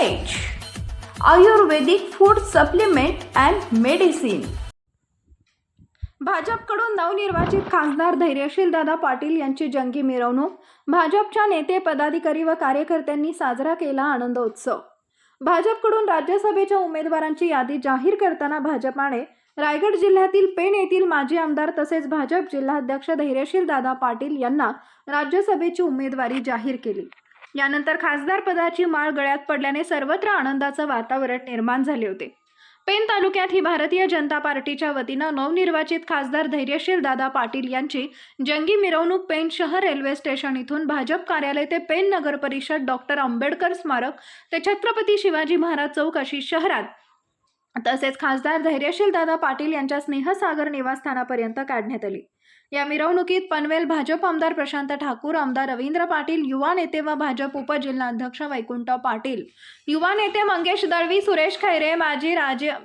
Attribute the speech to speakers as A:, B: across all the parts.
A: Ayurvedic food supplement and medicine भाजपकडून नवनिर्वाचित खासदार धैर्यशील दादा पाटील यांची जंगी मिरवणूक. भाजपच्या नेते पदाधिकारी व कार्यकर्त्यांनी साजरा केला आनंदोत्सव. भाजपकडून राज्यसभेच्या उमेदवारांची यादी जाहीर करताना भाजपाने रायगड जिल्ह्यातील पेण येथील माजी आमदार तसेच भाजप जिल्हाध्यक्ष धैर्यशील दादा पाटील यांना राज्यसभेची उमेदवारी जाहीर केली. यानंतर खासदार पदाची माळ गळ्यात पडल्याने सर्वत्र आनंदाचं वातावरण निर्माण झाले होते. पेन तालुक्यात ही भारतीय जनता पार्टीच्या वतीनं नवनिर्वाचित खासदार धैर्यशील दादा पाटील यांची जंगी मिरवणूक पेन शहर रेल्वे स्टेशन इथून भाजप कार्यालय ते पेन नगर परिषद डॉक्टर आंबेडकर स्मारक ते छत्रपती शिवाजी महाराज चौक अशी शहरात तसेच खासदार धैर्यशील दादा पाटील यांच्या स्नेहसागर निवासस्थानापर्यंत काढण्यात आली. या मिरवणुकीत पनवेल भाजप आमदार प्रशांत ठाकूर आमदार रवींद्र पाटील युवा नेते व भाजप उपजिल्हाध्यक्ष वैकुंठ पाटील. युवा नेते मंगेश दळवी सुरेश खैरे माजी राज्य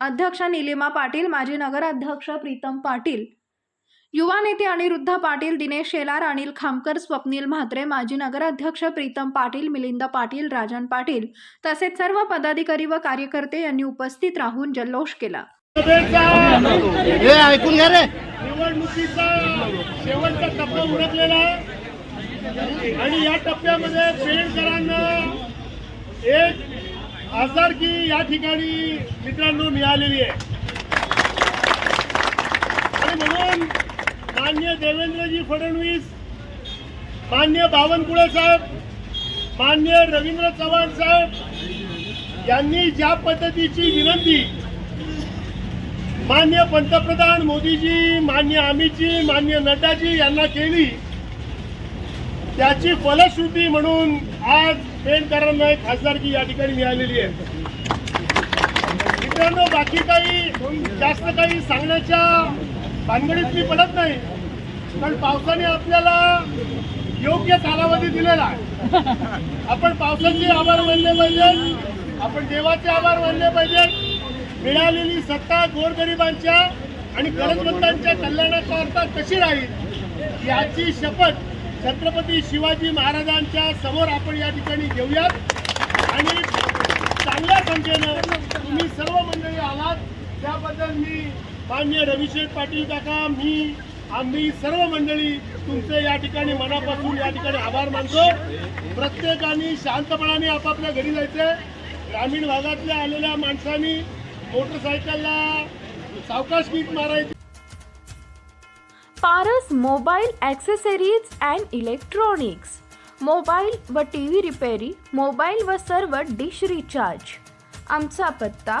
A: अध्यक्ष निलिमा पाटील माजी नगराध्यक्ष प्रीतम पाटील. युवा नेते अनिरुद्ध पाटील दिनेश शेलार अनिल खामकर स्वप्नील म्हात्रे माजी नगराध्यक्ष प्रीतम पाटील मिलिंद पाटील राजन पाटील तसेच सर्व पदाधिकारी व कार्यकर्ते यांनी उपस्थित राहून जल्लोष केला.
B: हे ऐकून घ्या रे.
C: निवडणुकीचा शेवटचा टप्पा उरकलेला आहे. आणि या टप्प्यामध्ये पेणकरांना एक आजारकी या ठिकाणी मित्रांनो मिळालेली आहे. आणि म्हणून मान्य देवेंद्रजी फडणवीस मान्य बावनकुळे साहेब मान्य रवींद्र चव्हाण साहेब यांनी ज्या पद्धतीची विनंती मान्य पंतप्रधान मोदीजी मान्य अमितजी मान्य नड्डाजी यांना केली त्याची फलश्रुती म्हणून आज पेणकरांना एक खासदारकी या ठिकाणी मिळालेली आहे. मित्रांनो बाकी काही जास्त काही सांगण्याच्या भानगडीत मी पडत नाही. पण पावसाने आपल्याला योग्य कालावधी दिलेला आहे. आपण पावसाचे आभार मानले पाहिजे आपण देवाचे आभार मानले पाहिजे मिळालेली सत्ता गोरगरिबांच्या आणि गरजवंतांच्या कल्याणाकरता कशी राहील याची शपथ छत्रपती शिवाजी महाराजांच्या समोर आपण या ठिकाणी घेऊयात. आणि चांगल्या संख्येनं तुम्ही सर्व मंडळी आलात. त्याबद्दल मी मान्य रविशेठ पाटील काका मी आम्ही सर्व मंडळी तुमचे या ठिकाणी मनापासून या ठिकाणी आभार मानतो. प्रत्येकाने शांतपणाने आपापल्या घरी जायचं ग्रामीण भागातल्या आलेल्या माणसांनी मोटरसायकलला सावकाश पीठ मारायचं.
A: Paras mobile accessories and electronics. Mobile व टी व्ही रिपेरी मोबाईल व सर्व डिश रिचार्ज. आमचा पत्ता